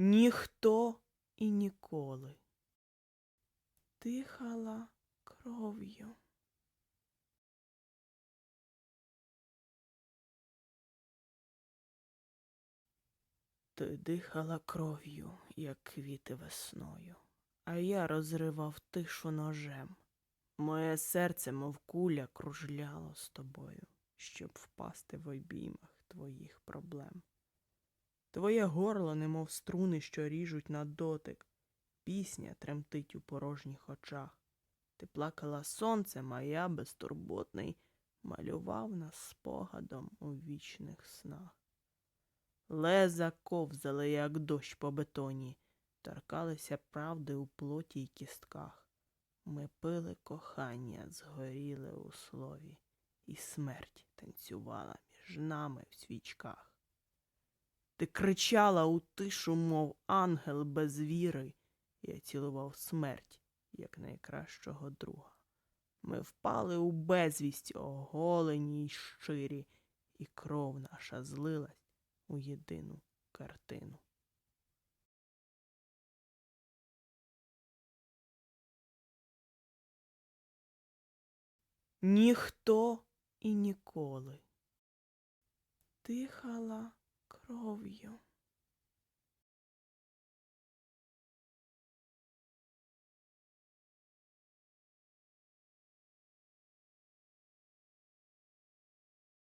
Ніхто і ніколи. Дихала кров'ю. Ти дихала кров'ю, як квіти весною, а я розривав тишу ножем. Моє серце, мов куля, кружляло з тобою, щоб впасти в обіймах твоїх проблем. Твоє горло, немов струни, що ріжуть на дотик, пісня тремтить у порожніх очах. Ти плакала сонцем, а я безтурботний малював нас спогадом у вічних снах. Леза ковзали, як дощ по бетоні, торкалися правди у плоті й кістках. Ми пили кохання, згоріли у слові, і смерть танцювала між нами в свічках. Ти кричала у тишу, мов ангел без віри, я цілував смерть, як найкращого друга. Ми впали у безвість, оголені й щирі, і кров наша злилась у єдину картину. Ніхто і ніколи дихала кров'ю.